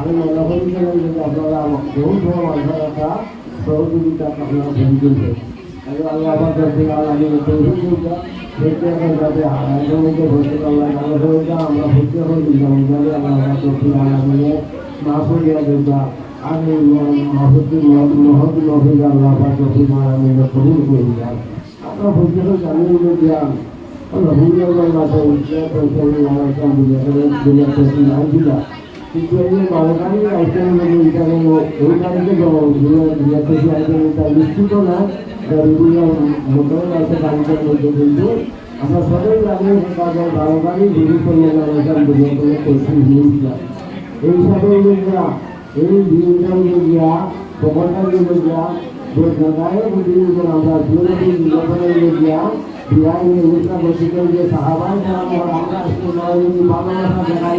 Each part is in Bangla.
আমি মনে করি যে আপনারা বহু মাইসা এলাকা সহযোগিতা আপনারা ভূমিকা এবং আমার আমি আল্লাহ ভালো হয়ে আমরা আমার আমি মহদ্দিন মহদ মহিলা আল্লাহ পাকি আমি কবুল করে দিলাম ভর্তি জানিয়ে দিলাম আল্লাহ ভুলিয়া মাসে উঠে, পয়সা দুনিয়া যে বারোটারই আইটেম এইখানে ওইখানে দুনিয়া থেকে আইটেম এটা নিশ্চিত না বিভিন্ন মোটর আছে মধ্যে কিন্তু আমরা সবাই লাগে কাজে বারোটারই দেরি করলে এখান দুনিয়া করে করছি জিনিসটা এই হিসাবে আমরা এই দিনটা গিয়া প্রকল্পটা গিয়া যে জায়গায় বুঝিয়ে আমরা জীবনে জীবনে গিয়া বিহার নির্বাচন বসিত সাহাবাই আমরা দেখাই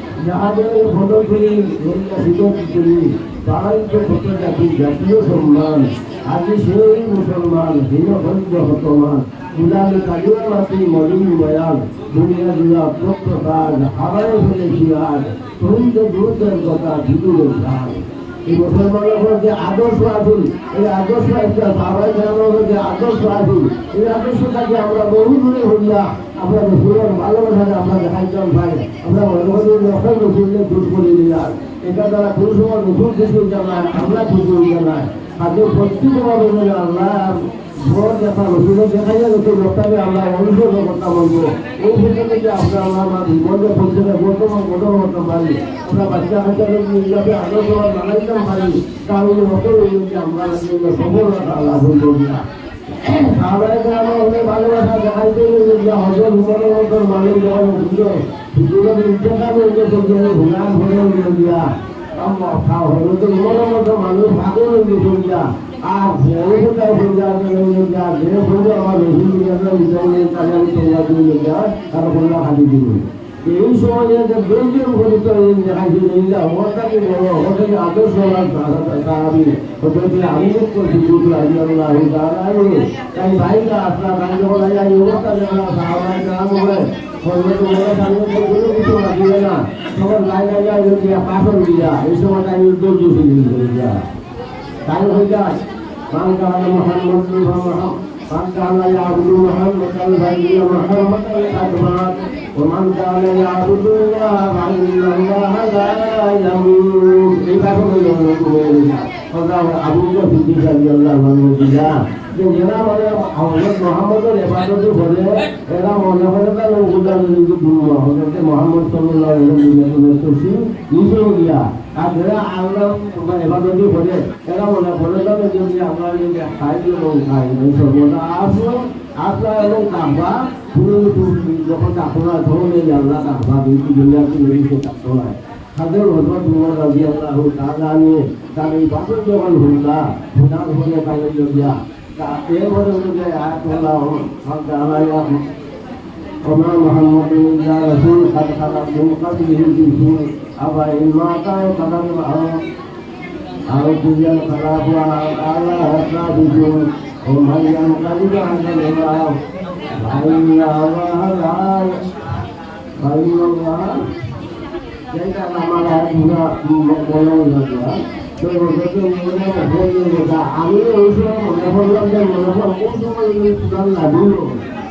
যাহাদের ফটো করি বিজয় করি। তারাই তো কত জাতি জাতীয় সম্মান। আজি সেই মুসলমান হীনভঞ্জ হতমান গুলামে কাজুয়া মাতি মলিন ময়াল। দুনিয়া জুড়া প্রত্যকাজ হারায় ফেলেছি আজ। তুমি তো দূরের কথা ভিতরের ধান এই মুসলমানের যে আদর্শ আসুন এই আদর্শ একটা সাহাবাই যে আদর্শ আসুন এই আদর্শটাকে আমরা বহু দূরে হইয়া আমরা রসুলের ভালোবাসাকে আমরা দেখাইতাম ভাই। আমরা করি রসুল রসুলকে খুশ করে দিলাম। এটা দ্বারা কোন সময় রসুল খুশি জানায় আমরা খুশি জানায় আগে প্রত্যেকভাবে আল্লাহ আমরা প্রত্যেকে করি ভালোবাসা দেখাইতে যে হজর হুমানের মতো মানুষ যখন বুঝলো দুটো ইচ্ছাটা বলতে চলছে ভুলান ভরে দিয়া হয়ে চলিয়া আর যা যে হইয়া আমার রসুল দিয়া আমি তোমরা দিয়ে যায় তারা খালি দিব এই সময় যে দুইজন উপযুক্ত যে অবস্থাকে বড় অবস্থাকে আদর্শ আমি হতে আমি রাজি আল্লাহ তাই ভাইরা আপনার গান যখন এই অবস্থা যখন সাহাবাই এই সময় তাই হয়ে যায় মান মোহাম্মদ من كان يعبد محمد البني محمد الأكبر ومن كان يعبد الله فإن الله لا يموت إذا كنت يقول الله أبو بكر رضي الله عنه যে এরা মানে হজরত মোহাম্মদের এবাদত করে এরা মনে করে তার উদার হজরত মোহাম্মদ সাল্লাহ নিজেও গিয়া। আর যারা আল্লাহ যদি আমরা যদি খাই এবং খাই যখন কাপড়া ধরুন এই আল্লাহ কাহবা এরপরে হলো যে আয়াতুল্লাহ আল্লাহ وما محمد إلا رسول قد خلت من قبله الرسل أفإن مات أو قتل أو قضي الخلاف على أصحابكم ومن ينقلب عن الإمام فإن الله لا فإن الله যেটা আমার পুরা বলা হয়েছে তো ওটাকে মনে হয়ে গেছে আমি ওই সময় মনে করলাম যে মনে হয় কোন সময় পুরান লাগল তাই আমি মনে করলাম যে আমি তো বুঝিয়েছি কোনো মায়ার কারণে কারণ মায়ার কারণে আমি সব বুঝে গেছি আর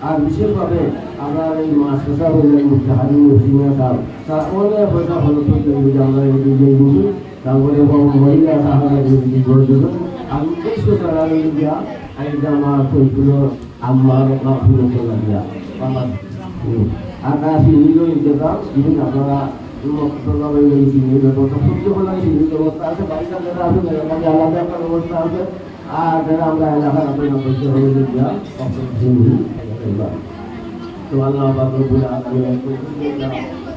আর বিশেষভাবে আমরা এই মা শেষা হইলেন মুস্তাহারি সিনিয়া সাহেব তার অনেক পয়সা করতে আমরা এই যে বুঝি তারপরে মহিলা সাহায্য করে আর উদ্দেশ্য তারা দিয়া, এই আমার কইগুলো আমার মাহফিল করে দিয়া। আকাশি নিলো ইন্তজাম বিভিন্ন আপনারা আর আমরা এলাকার আপনার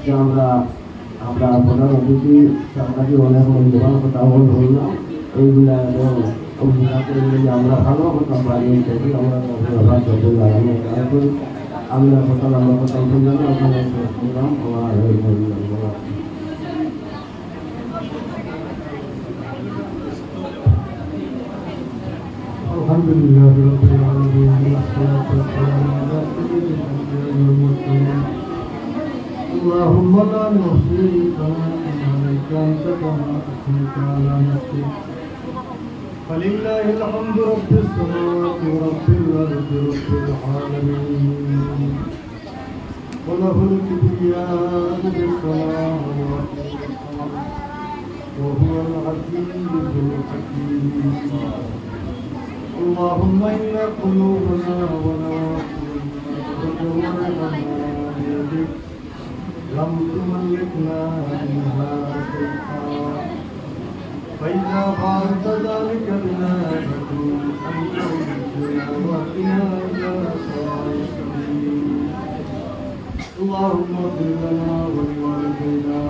যে আমরা আমরা প্রধান অতিথি, আপনাকে অনেক মূল্যবান কথা বললাম এইগুলা আমরা ভালো কথা পারি আমরা আমরা কথা আমরা কথা الحمد لله رب العالمين والصلاة والسلام على سيد الأنبياء والمرسلين. اللهم لا نحصي ثناء عليك أنت كما أثنيت على نفسك. فلله الحمد رب السماوات ورب الأرض رب العالمين. وله الكبرياء السماوات وهو العزيز الحكيم. اللهم إن قلوبنا ونواتنا بيدك لم تملكنا منها شيئا فإذا فعلت ذلك بنا فكن أنت ولينا واهدنا إلى صراط السبيل اللهم اغفر لنا ولوالدينا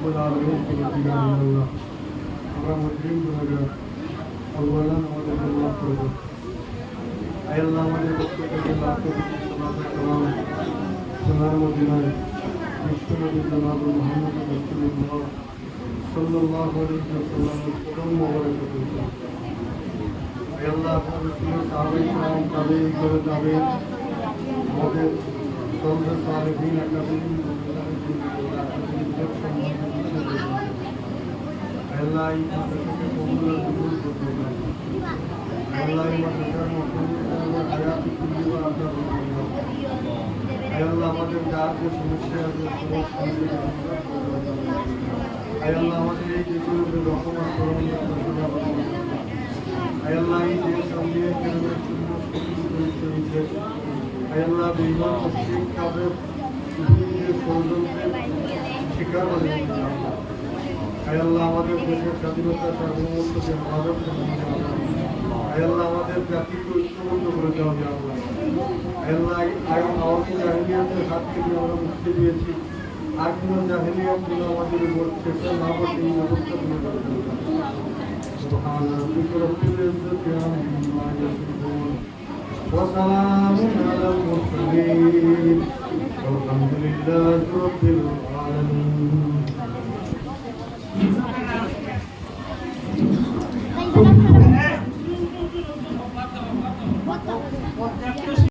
رب العالمين فلا إله إلا الله اللهم الدين بهذا أولا ولك الآخرة أي الله ولك الآخرة صلاة السلام سلام الدين بشكر جناب محمد رسول الله صلى الله عليه وسلم وسلم وبركاته أي الله رسول صحابي کرام تابعین کرام تابعین مدد صلى الله عليه وسلم এই মাদ্রাসাকে কবুল আর কবুল করতে আল্লাহ এই মাদ্রাসার মতন হায়াত আমাদের যার সমস্যা আছে তাদের ষড়যন্ত্রের শিকার হয়ে আল্লাহ আমাদের দেশের স্বাধীনতা সার্বভৌমত্বকে হেফাজত করুন আল্লাহ আমাদের জাতিকে ঐক্যবদ্ধ করে আল্লাহ আমাকে জাহিলিয়াতের হাত থেকে আমরা মুক্তি দিয়েছি আর কোনো জাহিলিয়াত যেন আমাদের উপর চেষ্টা না করতে এই ব্যবস্থা তুমি করে দেবে سبحان ربك رب العزة عما يصفون وسلام على المرسلين إلا رب العالمين